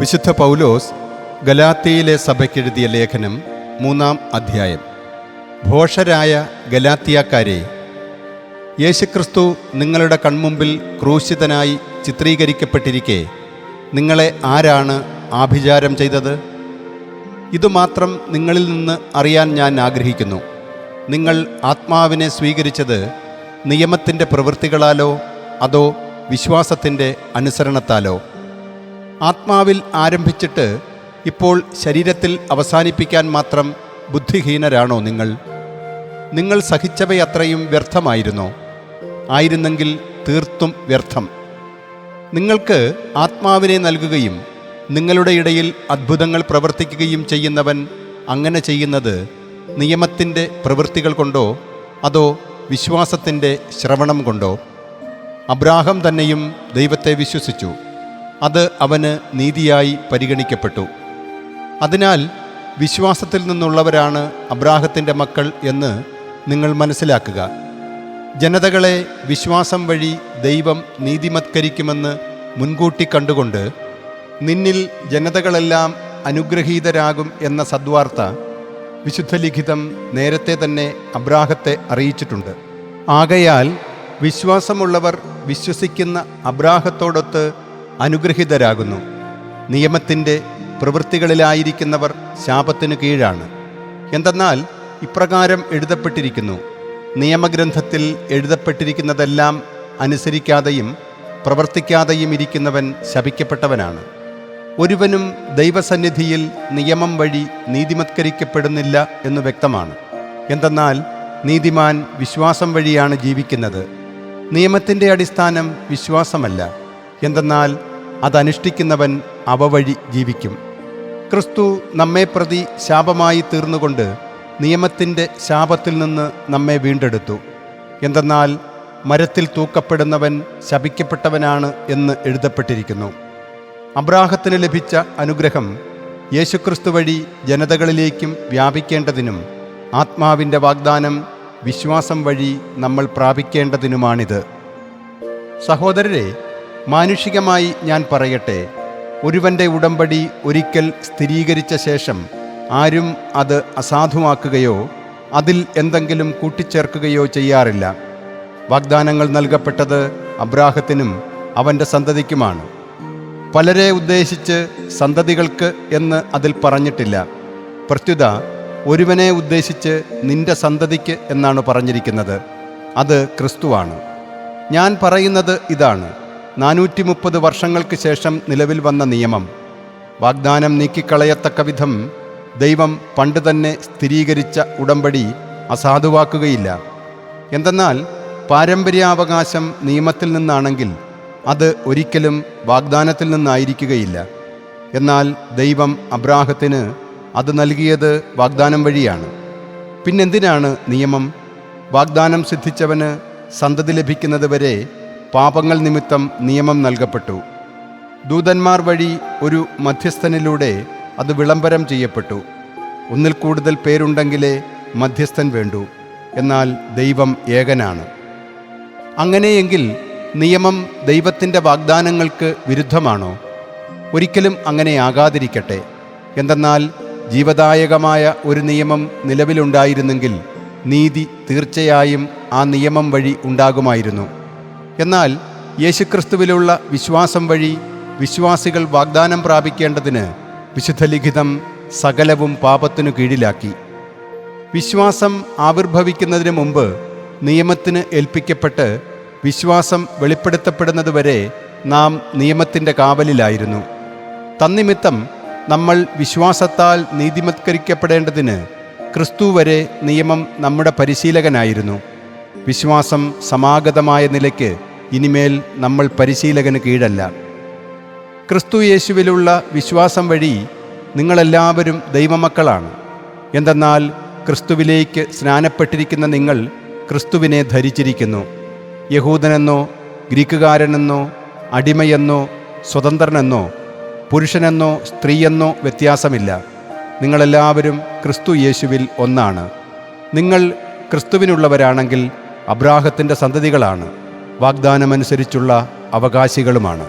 വിശുദ്ധ പൗലോസ് ഗലാത്തിയിലെ സഭയ്ക്കെഴുതിയ ലേഖനം മൂന്നാം അധ്യായം. ഭോഷരായ ഗലാത്തിയാക്കാരെ യേശുക്രിസ്തു നിങ്ങളുടെ കൺമുമ്പിൽ ക്രൂശിതനായി ചിത്രീകരിക്കപ്പെട്ടിരിക്കെ നിങ്ങളെ ആരാണ് ആഭിചാരം ചെയ്തത്? ഇതുമാത്രം നിങ്ങളിൽ നിന്ന് അറിയാൻ ഞാൻ ആഗ്രഹിക്കുന്നു. നിങ്ങൾ ആത്മാവിനെ സ്വീകരിച്ചത് നിയമത്തിന്റെ പ്രവൃത്തികളാലോ അതോ വിശ്വാസത്തിന്റെ അനുസരണത്താലോ. ആത്മാവിൽ ആരംഭിച്ചിട്ട് ഇപ്പോൾ ശരീരത്തിൽ അവസാനിപ്പിക്കാൻ മാത്രം ബുദ്ധിഹീനരാണോ നിങ്ങൾ? നിങ്ങൾ സഹിച്ചവയത്രയും വ്യർത്ഥമായിരുന്നോ? ആയിരുന്നെങ്കിൽ തീർത്തും വ്യർത്ഥം. നിങ്ങൾക്ക് ആത്മാവിനെ നൽകുകയും നിങ്ങളുടെ ഇടയിൽ അത്ഭുതങ്ങൾ പ്രവർത്തിക്കുകയും ചെയ്യുന്നവൻ അങ്ങനെ ചെയ്യുന്നത് നിയമത്തിന്റെ പ്രവൃത്തികൾ കൊണ്ടോ അതോ വിശ്വാസത്തിന്റെ ശ്രവണം കൊണ്ടോ? അബ്രാഹം തന്നെയും ദൈവത്തെ വിശ്വസിച്ചു. അത് അവന് നീതിയായി പരിഗണിക്കപ്പെട്ടു. അതിനാൽ വിശ്വാസത്തിൽ നിന്നുള്ളവരാണ് അബ്രാഹത്തിന്റെ മക്കൾ എന്ന് നിങ്ങൾ മനസ്സിലാക്കുക. ജനതകളെ വിശ്വാസം വഴി ദൈവം നീതിമത്കരിക്കുമെന്ന് മുൻകൂട്ടി കണ്ടുകൊണ്ട് നിന്നിൽ ജനതകളെല്ലാം അനുഗ്രഹീതരാകും എന്ന സദ്വാർത്ത വിശുദ്ധ ലിഖിതം നേരത്തെ തന്നെ അബ്രാഹത്തെ അറിയിച്ചിട്ടുണ്ട്. ആകയാൽ വിശ്വാസമുള്ളവർ വിശ്വസിക്കുന്ന അബ്രാഹത്തോടൊത്ത് അനുഗ്രഹിതരാകുന്നു. നിയമത്തിന്റെ പ്രവൃത്തികളിലായിരിക്കുന്നവർ ശാപത്തിനു കീഴാണ്. എന്തെന്നാൽ ഇപ്രകാരം എഴുതപ്പെട്ടിരിക്കുന്നു. നിയമഗ്രന്ഥത്തിൽ എഴുതപ്പെട്ടിരിക്കുന്നതെല്ലാം അനുസരിക്കാതെയും പ്രവർത്തിക്കാതെയും ഇരിക്കുന്നവൻ ശപിക്കപ്പെട്ടവനാണ്. ഒരുവനും ദൈവസന്നിധിയിൽ നിയമം വഴി നീതിമത്കരിക്കപ്പെടുന്നില്ല എന്ന് വ്യക്തമാണ്. എന്തെന്നാൽ നീതിമാൻ വിശ്വാസം വഴിയാണ് ജീവിക്കുന്നത്. നിയമത്തിന്റെ അടിസ്ഥാനം വിശ്വാസമല്ല. എന്തെന്നാൽ അതനുഷ്ഠിക്കുന്നവൻ അവ വഴി ജീവിക്കും. ക്രിസ്തു നമ്മെ പ്രതി ശാപമായി തീർന്നുകൊണ്ട് നിയമത്തിന്റെ ശാപത്തിൽ നിന്ന് നമ്മെ വീണ്ടെടുത്തു. എന്തെന്നാൽ മരത്തിൽ തൂക്കപ്പെടുന്നവൻ ശപിക്കപ്പെട്ടവനാണ് എന്ന് എഴുതപ്പെട്ടിരിക്കുന്നു. അബ്രാഹത്തിന് ലഭിച്ച അനുഗ്രഹം യേശുക്രിസ്തു വഴി ജനതകളിലേക്കും വ്യാപിക്കേണ്ടതിനും ആത്മാവിന്റെ വാഗ്ദാനം വിശ്വാസം വഴി നമ്മൾ പ്രാപിക്കേണ്ടതിനുമാണിത്. സഹോദരരെ മാനുഷികമായി ഞാൻ പറയട്ടെ ഒരുവന്റെ ഉടമ്പടി ഒരിക്കൽ സ്ഥിരീകരിച്ച ശേഷം ആരും അത് അസാധുവാക്കുകയോ അതിൽ എന്തെങ്കിലും കൂട്ടിച്ചേർക്കുകയോ ചെയ്യാറില്ല. വാഗ്ദാനങ്ങൾ നൽകപ്പെട്ടത് അബ്രാഹത്തിനും അവന്റെ സന്തതിക്കുമാണ്. പലരെ ഉദ്ദേശിച്ച് സന്തതികൾക്ക് എന്ന് അതിൽ പറഞ്ഞിട്ടില്ല. പ്രത്യുത ഒരുവനെ ഉദ്ദേശിച്ച് നിന്റെ സന്തതിക്ക് എന്നാണ് പറഞ്ഞിരിക്കുന്നത്. അത് ക്രിസ്തുവാണ്. ഞാൻ പറയുന്നത് ഇതാണ്. നാനൂറ്റി മുപ്പത് വർഷങ്ങൾക്ക് ശേഷം നിലവിൽ വന്ന നിയമം. വാഗ്ദാനം നീക്കിക്കളയത്തക്ക വിധം ദൈവം പണ്ട് തന്നെ സ്ഥിരീകരിച്ച ഉടമ്പടി അസാധുവാക്കുകയില്ല. എന്തെന്നാൽ പാരമ്പര്യാവകാശം നിയമത്തിൽ നിന്നാണെങ്കിൽ അത് ഒരിക്കലും വാഗ്ദാനത്തിൽ നിന്നായിരിക്കുകയില്ല. എന്നാൽ ദൈവം അബ്രാഹത്തിന് അത് നൽകിയത് വാഗ്ദാനം വഴിയാണ്. പിന്നെന്തിനാണ് നിയമം? വാഗ്ദാനം സിദ്ധിച്ചവന് സന്തതി ലഭിക്കുന്നത് വരെ പാപങ്ങൾ നിമിത്തം നിയമം നൽകപ്പെട്ടു. ദൂതന്മാർ വഴി ഒരു മധ്യസ്ഥനിലൂടെ അത് വിളംബരം ചെയ്യപ്പെട്ടു. ഒന്നിൽ കൂടുതൽ പേരുണ്ടെങ്കിലേ മധ്യസ്ഥൻ വേണ്ടു. എന്നാൽ ദൈവം ഏകനാണ്. അങ്ങനെയെങ്കിൽ നിയമം ദൈവത്തിന്റെ വാഗ്ദാനങ്ങൾക്ക് വിരുദ്ധമാണോ? ഒരിക്കലും അങ്ങനെ ആകാതിരിക്കട്ടെ എന്തെന്നാൽ ജീവദായകമായ ഒരു നിയമം നിലവിലുണ്ടായിരുന്നെങ്കിൽ നീതി തീർച്ചയായും ആ നിയമം വഴി ഉണ്ടാകുമായിരുന്നു. എന്നാൽ യേശുക്രിസ്തുവിലുള്ള വിശ്വാസം വഴി വിശ്വാസികൾ വാഗ്ദാനം പ്രാപിക്കേണ്ടതിന് വിശുദ്ധ ലിഖിതം സകലവും പാപത്തിനു കീഴിലാക്കി. വിശ്വാസം ആവിർഭവിക്കുന്നതിന് മുമ്പ് നിയമത്തിന് ഏൽപ്പിക്കപ്പെട്ട് വിശ്വാസം വെളിപ്പെടുത്തപ്പെടുന്നതുവരെ നാം നിയമത്തിന്റെ കാവലിലായിരുന്നു. തന്നിമിത്തം നമ്മൾ വിശ്വാസത്താൽ നീതിമത്കരിക്കപ്പെടേണ്ടതിന് ക്രിസ്തു വരെ നിയമം നമ്മുടെ പരിശീലകനായിരുന്നു. വിശ്വാസം സമാഗതമായ നിലയ്ക്ക് ഇനിമേൽ നമ്മൾ പരിശീലകന് കീഴല്ല. ക്രിസ്തു യേശുവിലുള്ള വിശ്വാസം വഴി നിങ്ങളെല്ലാവരും ദൈവമക്കളാണ്. എന്തെന്നാൽ ക്രിസ്തുവിലേക്ക് സ്നാനപ്പെട്ടിരിക്കുന്ന നിങ്ങൾ ക്രിസ്തുവിനെ ധരിച്ചിരിക്കുന്നു. യഹൂദനെന്നോ ഗ്രീക്കുകാരനെന്നോ അടിമയെന്നോ സ്വതന്ത്രനെന്നോ പുരുഷനെന്നോ സ്ത്രീയെന്നോ വ്യത്യാസമില്ല. നിങ്ങളെല്ലാവരും ക്രിസ്തു യേശുവിൽ ഒന്നാണ്. നിങ്ങൾ ക്രിസ്തുവിനുള്ളവരാണെങ്കിൽ അബ്രാഹത്തിന്റെ സന്തതികളാണ്. വാഗ്ദാനമനുസരിച്ചുള്ള അവകാശികളുമാണ്.